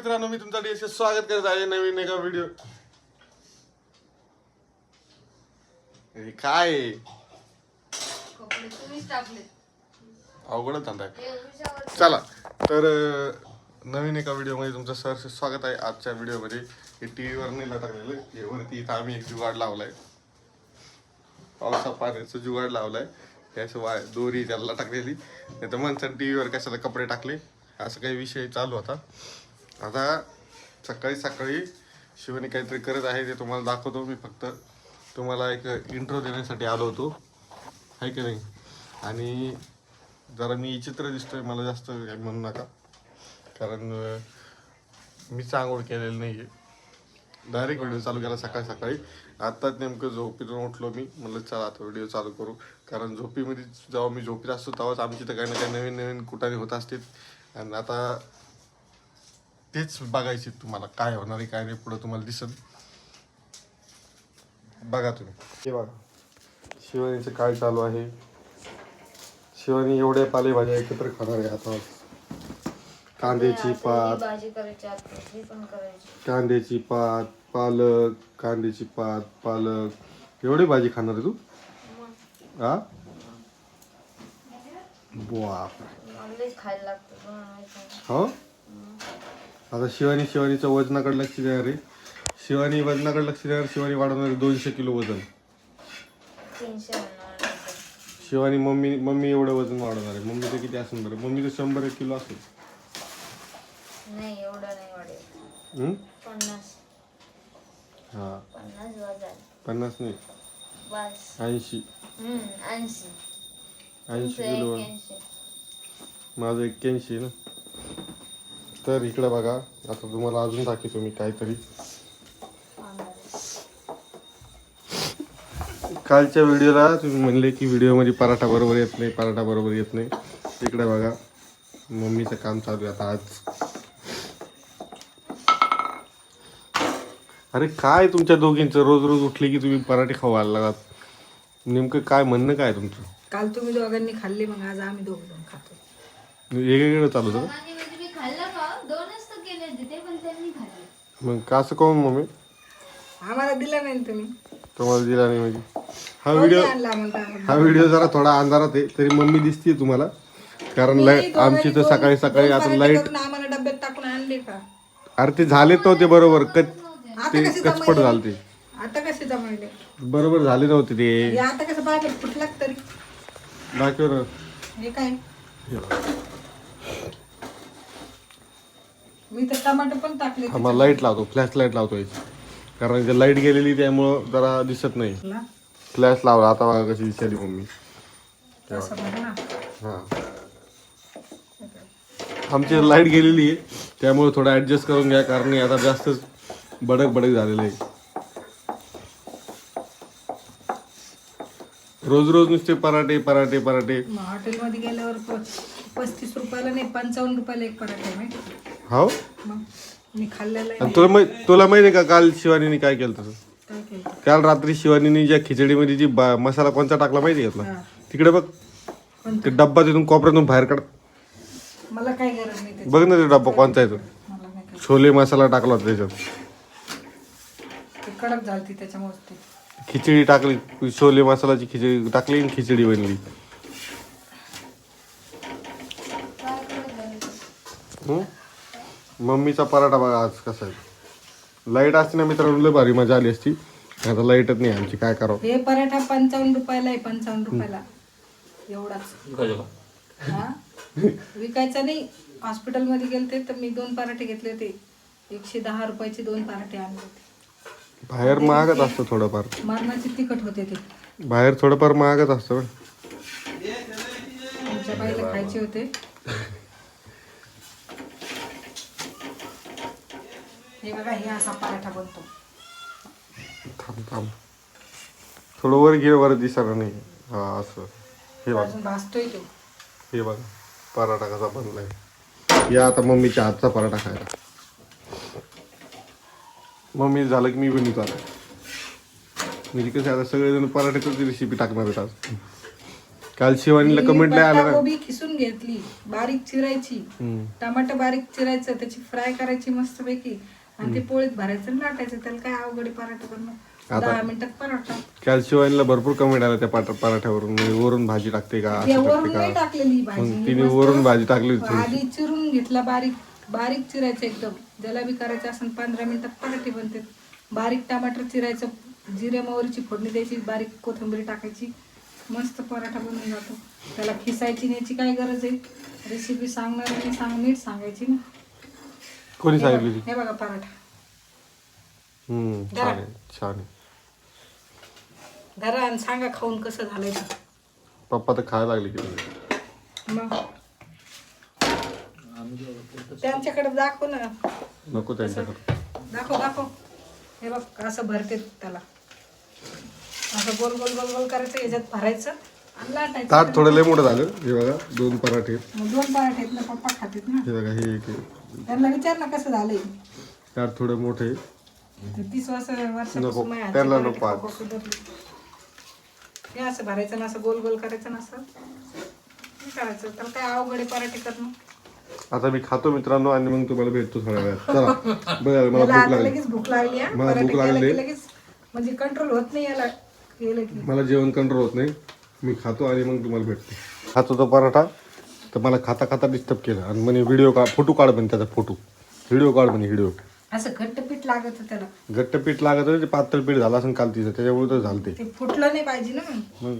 मित्रांनो मी तुमचा डीएस स्वागत करत आहे नवीन एका व्हिडिओ हे काय? अवघडच धंदा आहे. चला तर अं, नवीन एका व्हिडिओमध्ये तुमचं सहर्ष स्वागत आहे आजच्या व्हिडिओमध्ये हे टी व्हीवर नाही लटकलेलं. हे वरती इथं आम्ही एक जुगाड लावलाय. पावसा पाण्याचं जुगाड लावलाय. त्याचं वाय दोरी त्याला लटकलेली. नाही तर माणसाने टी व्हीवर कशाला कपडे टाकले? असं काही विषय चालू होता. आता सकाळी सकाळी शिवनी काहीतरी करत आहे ते तुम्हाला दाखवतो. मी फक्त तुम्हाला एक इंट्रो देण्यासाठी आलो होतो. आहे की नाही? आणि जरा मी चित्र दिसतोय मला जास्त काही म्हणू नका. कारण मी मीच आंघोळ केलेलं नाही आहे डायरेक्ट व्हिडिओ चालू केला सकाळी सकाळी. आत्ताच नेमकं झोपीतून उठलो मी. म्हणलं चला आता व्हिडिओ चालू करू. कारण झोपीमध्ये जेव्हा मी झोपीत असतो तेव्हाच आमची तर काही ना काही नवीन नवीन कुठाने होत असते आणि आता तेच बघायचे तुम्हाला काय होणार आहे काय नाही पुढं तुम्हाला दिसत बघा तुम्ही. हे बघा. शिवानीचं काय चालू आहे? शिवानी एवढ्या पालेभाज्या एकत्र खाणार आहे आता. कांद्याची पात. भाजी करायची आता पण करायची. कांद्याची पात पालक कांद्याची पात पालक. एवढी भाजी खाणार आहे तू? हा? बाप हो? आता शिवानी शिवानीचं वजनाकडे लक्ष देणार आहे शिवानी वजनाकडे लक्ष देणार शिवानी वाढवणार आहे दोनशे किलो वजन. तीनशे. शिवानी मम्मी मम्मी एवढं वजन वाढवणार आहे. मम्मीचं किती असेल बरं. मम्मीचं शंभर एक किलो असेल. नाही एवढं नाही वाढेल. हम्म? पन्नास. हा. पन्नास वजन. पन्नास नाही. बस. ऐंशी. हम्म ऐंशी. ऐंशी तुमचं किलो एक्क्याऐंशी माझं एक्क्याऐंशी ना. तर इकडे बघा आता तुम्हाला अजून दाखवतो मी काहीतरी. कालच्या व्हिडिओला तुम्ही म्हणले की व्हिडिओमध्ये पराठा बरोबर येत नाही पराठा बरोबर येत नाही. इकडे बघा मम्मीचं काम चालू आहे आता आज. अरे काय तुमच्या दोघींचं? रोज रोज उठले की तुम्ही पराठे खावायला लागत नेमकं काय म्हणणं काय तुमचं? काल तुम्ही दोघांनी खाल्ले मग आज आम्ही दोघ जण खातो. वेगवेगळं चालू होतं का? आणि म्हणजे मी खाल्लं का दोनच तर केले होते ते पण त्यांनी खाल्ले मग का असं कोण मम्मी आम्हाला दिला नाही ना तुम्ही? तुम्हाला दिला नाही म्हणजे. हा व्हिडिओ आणला म्हणता हा व्हिडिओ जरा थोडा अंधारात आहे तरी मम्मी दिसते तुम्हाला. कारण लाइट आमची तर सकाळी सकाळी आता लाइट आम्हाला डब्यात टाकून आणले का? अरे ते झालेच नव्हते बरोबर कच ते कसे कचपट? झाले ते आता कसे जमायले बरोबर झाले नव्हते ते. आता कसं फुटलात तरी. दाखव ना. हे काय? मी तर टमाटर पण टाकले आम्हाला लाइट लावतो फ्लॅश लाइट लावतो याची. कारण ते लाइट गेलेली त्यामुळं जरा दिसत नाही. फ्लॅश लावला आता बघा कशी दिसली मम्मी. तसं बघ ना? हा. आमची लाइट गेलेली आहे त्यामुळे थोडं ऍडजस्ट करून घ्या कारण हे आता जास्तच बडक बडक झालेलं आहे. रोज रोज नुसते पराठे पराठे पराठे. मग हॉटेलमध्ये गेल्यावर प- पस्तीस रुपयाला नाही पंचावन्न रुपयाला एक पराठा आहे माहिती हो? मग मी खाल्लेला आहे. आणि तुला माहीत तुला माहिती आहे का काल शिवानीने काय केलं तसं? काय केलं? काल रात्री शिवानीने ज्या खिचडीमध्ये जी बा- मसाला कोणता टाकला माहिती आहे का तुला? हा. तिकडे बघ. कोणता? ते डब्बा तिथून कोपऱ्यातून बाहेर काढ. मला काही गरज नाही त्याची. बघ ना ते डब्बा कोणता आहे तो. मला नाही काही छोले मसाला टाकला होता त्याच्यात. ते कडक झालती त्याच्यामुळे ते. खिचडी टाकली. छोले मसालाची खिचडी टाकली आणि खिचडी बनली. हं? मम्मीचा पराठा बघा आज कसा आहे. लाइट असते ना मित्रांनो लय भारी मजा आली असती. आता लाईटच नाही आमची काय करावं. हे पराठा पंचावन्न रुपयाला आहे पंचावन्न रुपयाला. एवढाच. हा? विकायचा नाही. हॉस्पिटलमध्ये गेलते तर मी दोन पराठे घेतले होते. एकशे दहा रुपयाचे दोन पराठे आणले होते. बाहेर महागच असतं थोडंफार. मरणाचे तिखट होते ते. बाहेर थोडंफार महागच असतं. आमच्या बाईला खायचे होते. हे बघा हे असा पराठा बनतो. थांब थांब. थोडं वर घे वर दिसणार नाही. हा असं. हे बघा. अजून भाजतोय तो. हे बघा पराठा कसा बनलाय. या आता मम्मीच्या हातचा पराठा खायला. मम्मी झालं की मी पण आता म्हणजे कसं आता सगळेजण पराठ्याच रेसिपी टाकणार आहेत आज. काल शिवानीला कमेंट नाही आलं ना पत्ताकोबी खिसून घेतली. बारीक चिरायची. हम्म. टमाटर बारीक चिरायचं त्याची फ्राय करायची मस्त पैकी आणि ते पोळीत भरायचं आणि लाटायचं त्याला काय अवघड आहे पराठा करणं? दहा मिनिटात पराठा. भरपूर कमेंट आला त्या पराठ्यावरून. म्हणजे वरून भाजी टाकते का? वरून नाही का? टाकलेली भाजी. तिने वरून भाजी टाकली होती आधी चिरून घेतला बारीक बारीक चिरायचं एकदम. ज्याला बी करायचं असेल पंधरा मिनिटात पराठे बनते बारीक टमाटर चिरायचं जिरे मोहरीची फोडणी द्यायची बारीक कोथिंबीर टाकायची. मस्त पराठा बनून जातो. त्याला खिसायची न्यायची काय गरज आहे? रेसिपी सांगणार आणि सांग नीट सांगायची ना. कोणी सांगितली? हे बघा पराठा. हम्म छान आहे छान आहे. धरा आणि सांगा खाऊन कसं झालंय ते. पप्पा तर खायला लागले की मग. त्यांच्याकडे दाखव ना. नको त्यांच्याकडे. दाखव दाखव. हे बघ असं भरते त्याला. असं गोल गोल गोल गोल करायचं याच्यात भरायचं आणि लाटायचं. ताट थोडं लय मोठं झालं हे बघा दोन पराठे. मग दोन पराठे आहेत ना पप्पा खातात ना. हे बघा हे एक आहे. त्यांना विचार ना कसं झालंय. ताट थोडं मोठे तीस वर्ष नको, वर्षापासून माझ्या हातचे त्यांना नको आज. सुधरले. हे असं भरायचं ना असं गोल गोल करायचं ना असं हे करायचं. तर काय अवघड आहे पराठे करणं? आता मी खातो मित्रांनो आणि मग तुम्हाला भेटतो थोड्या वेळात. चला मला याला भूक आता लागली. लगेच भूक लागली हा. मला पराठे भूक केलं लागली. की लगेच म्हणजे कंट्रोल होत नाही याला. केलं की. मला जेवण कंट्रोल होत नाही. मी खातो आणि मग तुम्हाला भेटतो. खातो तो पराठा. तर मला खाता खाता डिस्टर्ब केलं. आणि म्हणे व्हिडिओ काढ फोटो काढ म्हणे त्याचा फोटो व्हिडिओ काढ म्हणे व्हिडिओ असं घट्ट पीठ लागत होतं त्याला घट्ट पीठ लागत होतं, ते पातळ पीठ झालं असं काल तिचं. त्याच्यामुळे तर झालं ते ते फुटलं नाही पाहिजे ना. मग?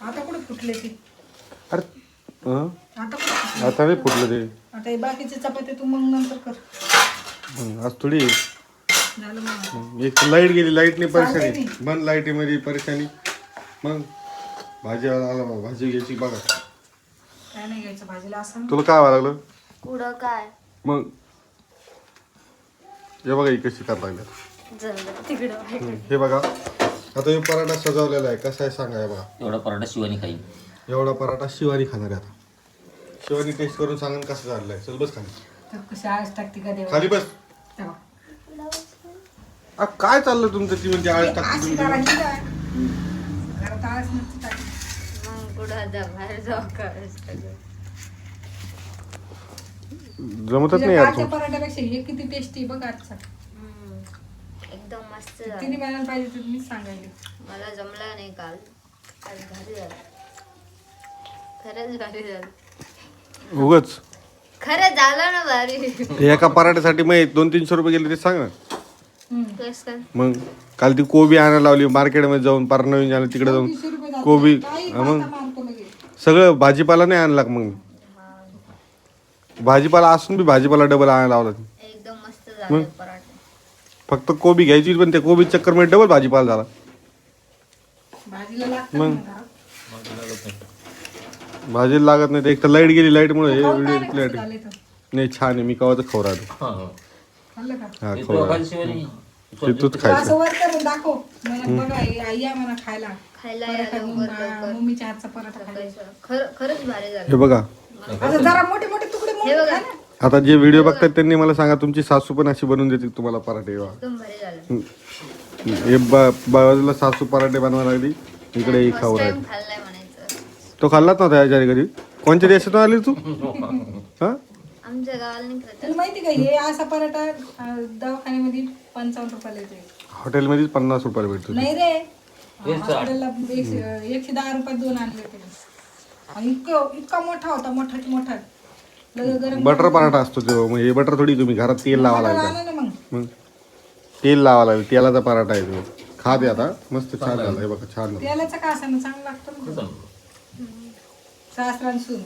आता कुठे फुटले ते? अरे हं? आता कुठे फुटले? आता नाही फुटलं ते. आता हे बाकीचे चपात्या तू मग नंतर कर. हं, आज थोडी झालं मग मग एक लाइट गेली लाईटने चालतंय परेशानी. बंद लाईटीमध्ये परेशानी. मग? भाजी आला भाजी घ्यायची बघा. काय नाही घ्यायचं भाजीला असं तुला काय व्हायला लागलं? पुढं काय? मग? हे बघा ही कशी करायला लागल्या. जमलं. तिकडं हं, बघा. आता हे पराठा सजवलेला आहे. कसा आहे सांगा हे बघा. एवढा पराठा शिवानी खाईन. एवढा पराठा शिवानी खाणार आहे आता. शिवानी टेस्ट करून सांगा ना कसं झालेलं आहे चल बस खाली. तर कशी आळस टाकते का देवा खाली बस. तेव्हा. आ, काय चाललं तुमचं? ती म्हणजे आळस टाकते अशी तुम्ही. करायची का घरात आळस नसते टाकली मग कुठं बाहेर जाऊ का जमतच नाही तिला यार कालच्या पराठ्यापेक्षा हे किती टेस्टी बघ आजचा. एकदम मस्त झालं तिने बनायला पाहिजे तर मीच सांगायले. मला जमला नाही काल. आज भारी झालं. खरंच भारी झालं. तू उगच. खरं झालं ना भारी. एका पराठ्यासाठी मग दोन तीनशे रुपये गेले ते सांग ना. काय मग काल ती कोबी आणायला लावली मार्केटमध्ये जाऊन पार नवीन झालं तिकडे जाऊन. कोबी. हा मग? सगळं भाजीपाला नाही आणला का मग मी. भाजीपाला असून बी भाजीपाला डबल आणायला लावला एकदम मस्त झालं पराठे. फक्त कोबी घ्यायची पण त्या कोबी चक्करमध्ये डबल भाजीपाला झाला. भाजीला लागतं मग? भाजीला लागत नाही ते एक तर लाइट गेली लाइट मुळे हे व्हिडिओ तर? नाही छान आहे मी कवाच खाऊ राहिलो. खाल्लं का? हा हे खाऊ तो तूच तू खायचं. असं वर करून दाखव बघा आई या म्हणा खायला. खायला पराठा या मम्मा- लवकर लवकर. मम्मीच्या हातचा पराठा खायला. खायचं. खर खरंच भारी झालं. हे बघा. जरा मोठे मोठे तुकडे हे मोडून बघा. खा ना. आता जे व्हिडिओ बघतात त्यांनी मला सांगा तुमची सासू पण अशी बनवून देते तुम्हाला पराठे वा एकदम भारी झालं. हे बा- बाजूला सासू पराठे बनवायला लागली. इकडे ही खाऊ फर्स्ट राहिली. टाइम खाल्लाय म्हणायचं. तो खाल्लाच नव्हता याच्या घरी? कोणत्या देशातून आली तू? हा? आमच्या गावाला नाही करत तुला माहिती का हे असा पराठा अं, दवाखान्यामध्ये पंचावन्न रुपयाला येते हॉटेलमध्येच पन्नास रुपयाला भेटतो नाही रे. हॉस्पिटलला एकशे एकशे दहा रुपयात दोन आणले आणि इतकं इतका मोठा होता मोठाच मोठा. लगे गरम बटर पराठा असतो तो मग हे बटर थोडी तुम्ही घरात तेल लावा आणा ना मग. मग? तेल लावा लागेल तेलाचा पराठा आहे तो खा दे आता मस्त छान झालं हे बघा छान झालं. तेलाचं का असं चांगलं लागतं ना. सासरांसून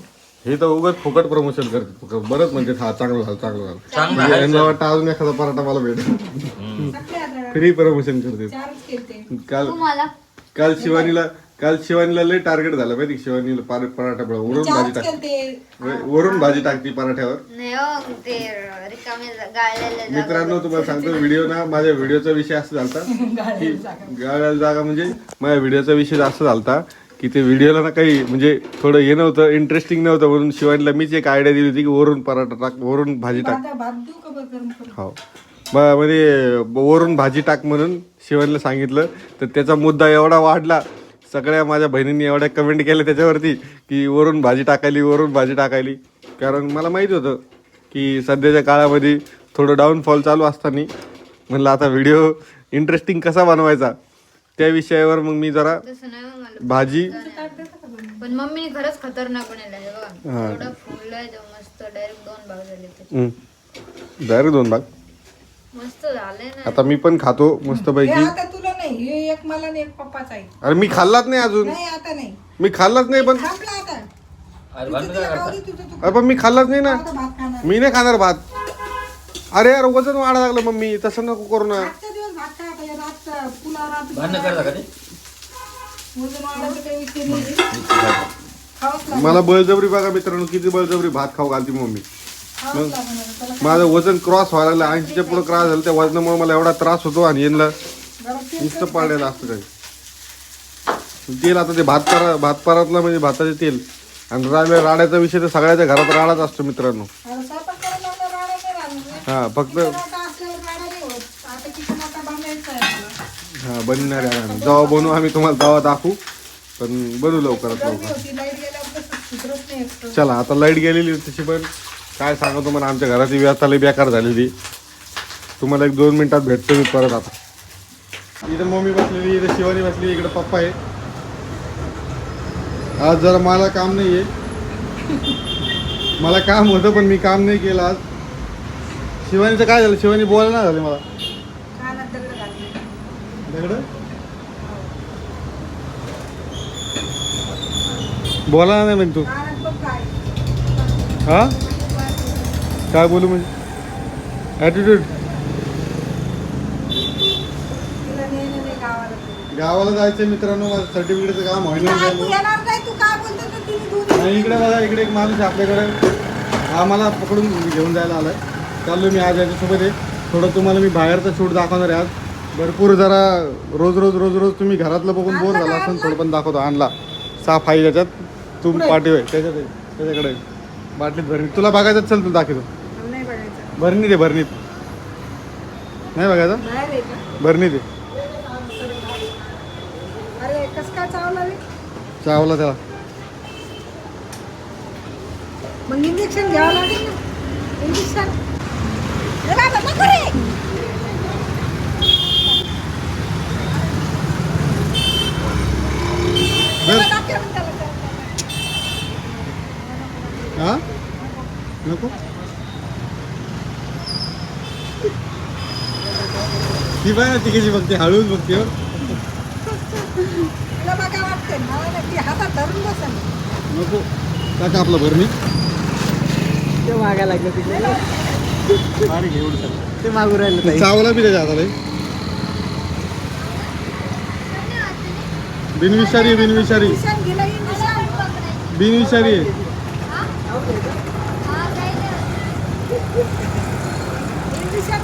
हे तर उगाच फुकट प्रमोशन करते बरंच म्हणजे हा चांगलं झालं चांगलं झालं. चांगलं म्हणजे यांना वाटतं अजून एखादा पराठा मला भेटेल. आता फ्री प्रमोशन करते. काल तुम्हाला? काल शिवानीला काल शिवानीला लय टार्गेट झालं माहिती? शिवानीला पार- पराठा वरून भाजी चारच टाक केलते वरून भाजी टाकती पराठ्यावर. नाही हो ते रिकामे गाळलेले जागा मित्रांनो तुम्हाला सांगतो व्हिडिओ ना माझ्या व्हिडिओचा विषय असं झालता की गाळ्याला जागा म्हणजे माझ्या व्हिडिओचा विषय असं झालता की ते व्हिडिओला ना काही म्हणजे थोडं हे नव्हतं इंटरेस्टिंग नव्हतं म्हणून शिवानीला मीच एक आयडिया दिली होती की वरून पराठा टाक वरून भाजी टाक. हो. म्हणजे वरून भाजी टाक म्हणून शिवानीला सांगितलं. तर त्याचा मुद्दा एवढा वाढला सगळ्या माझ्या बहिणींनी एवढ्या कमेंट केल्या त्याच्यावरती की वरून भाजी टाकायली वरून भाजी टाकायली. कारण मला माहिती होतं की सध्याच्या काळामध्ये थोडं डाऊनफॉल चालू असताना म्हणलं आता व्हिडिओ इंटरेस्टिंग कसा बनवायचा? त्या विषयावर मग मी जरा तसं नाही हो मला. भाजी. पण मम्मीने खरंच खतरनाक बनवलं हे बघा. हा. एवढं फुललंय तो मस्त डायरेक्ट दोन भाग झाले ते. डायरेक्ट दोन भाग? मस्त झालंय ना. आता मी पण खातो हे मस्तपैकी आता तुला नाही हे एक मला आणि एक पप्पाचा आहे. अरे मी खाल्लाच नाही अजून. नाही आता नाही. मी खाल्लाच नाही पण थांबला आता. अरे तुझं भांडण तुला काय राहू करता. दे, तुझं तू अरे पण मी खाल्लाच नाही ना. आता भात खाणार. मी नाही खाणार भात. अरे यार वजन वाढा लागलं मम्मी. तसं नको करू ना. आजचा दिवस भात खा आता या रातचा पुलाव रात भांडण करता का ते? मला बळजबरी बघा मित्रांनो किती बळजबरी भात खाऊ घालती मम्मी. त्याला माझं वजन क्रॉस व्हायला लागलं ऐंशीच्या पुढे क्रॉस झालं त्या वजनामुळे मला एवढा त्रास होतो आणि यांना नुसतं पाळलेलं असतं काही. तेल आता ते भात पारा भात पारातलं म्हणजे भाताचे तेल. आणि राहिलं राड्याचा विषय तर सगळ्याच्या घरात राडाच असतो मित्रांनो. हा फक्त किचन आता असल्यावर राडा नाही होत. आता किचन आता बांधायचं आहे आपलं. हा बनणार आहे आम्ही. जेव्हा बनवू आम्ही तुम्हाला तेव्हा दाखवू. पण बनवू लवकरात लवकर. होती लाइट गेल्यावर कसं सुधरत नाही एकटं. चला आता लाइट गेलेली होती तशी पण काय सांगा तुम्हाला आमच्या घराची व्यवस्था लई बेकार झालेली. तुम्हाला एक दोन मिनिटात भेटतो मी परत आता. इथं मम्मी बसलेली इथं शिवानी बसली इकडे पप्पा आहे. आज जरा मला काम नाही आहे मला काम होतं पण मी काम नाही केलं आज. शिवानीचं काय झालं? शिवानी बोलायला नाही झालं मला. बोला नाही म्हणजे तू. हा? काय बोलू म्हणजे ॲटिट्यूड गावाला जायचं मित्रांनो माझं सर्टिफिकेटचं काम आणि इकडे बघा इकडे एक माणूस आपल्याकडे. मला पकडून घेऊन जायला आलाय. चाललो मी आज याच्यासोबत आहे थोडं तुम्हाला मी बाहेरचा शूट दाखवणार आहे आज. भरपूर जरा रोज रोज रोज रोज तुम्ही घरातलं बघून बोर झाला असं थोडं पण दाखवतो आणला. साफ आहे त्याच्यात तू पाठी होय त्याच्यात आहे. त्याच्याकडे. बाटलीत भरणी. तुला बघायचं चल तुला दाखवतो. नाही बघायचं. भरणीत नाही बघायचं? कस काय चावला त्याला. मग इंजेक्शन घ्यावं लागेल इंजेक्शन नको रे बरं. डॉक्टर म्हणतात त्याला. हा नको ती बघते? हळूच बघते हो. तुला बघा वाटते मला ना ती हातात धरून बसेल. नको. टाका आपलं भरणी ते मागायला लागलं एवढं ते मागू राहिलं चावला बी त्याच्या हाताला हे. बिनविषारी बिनविषारी. बिनविषारी आहे. हा.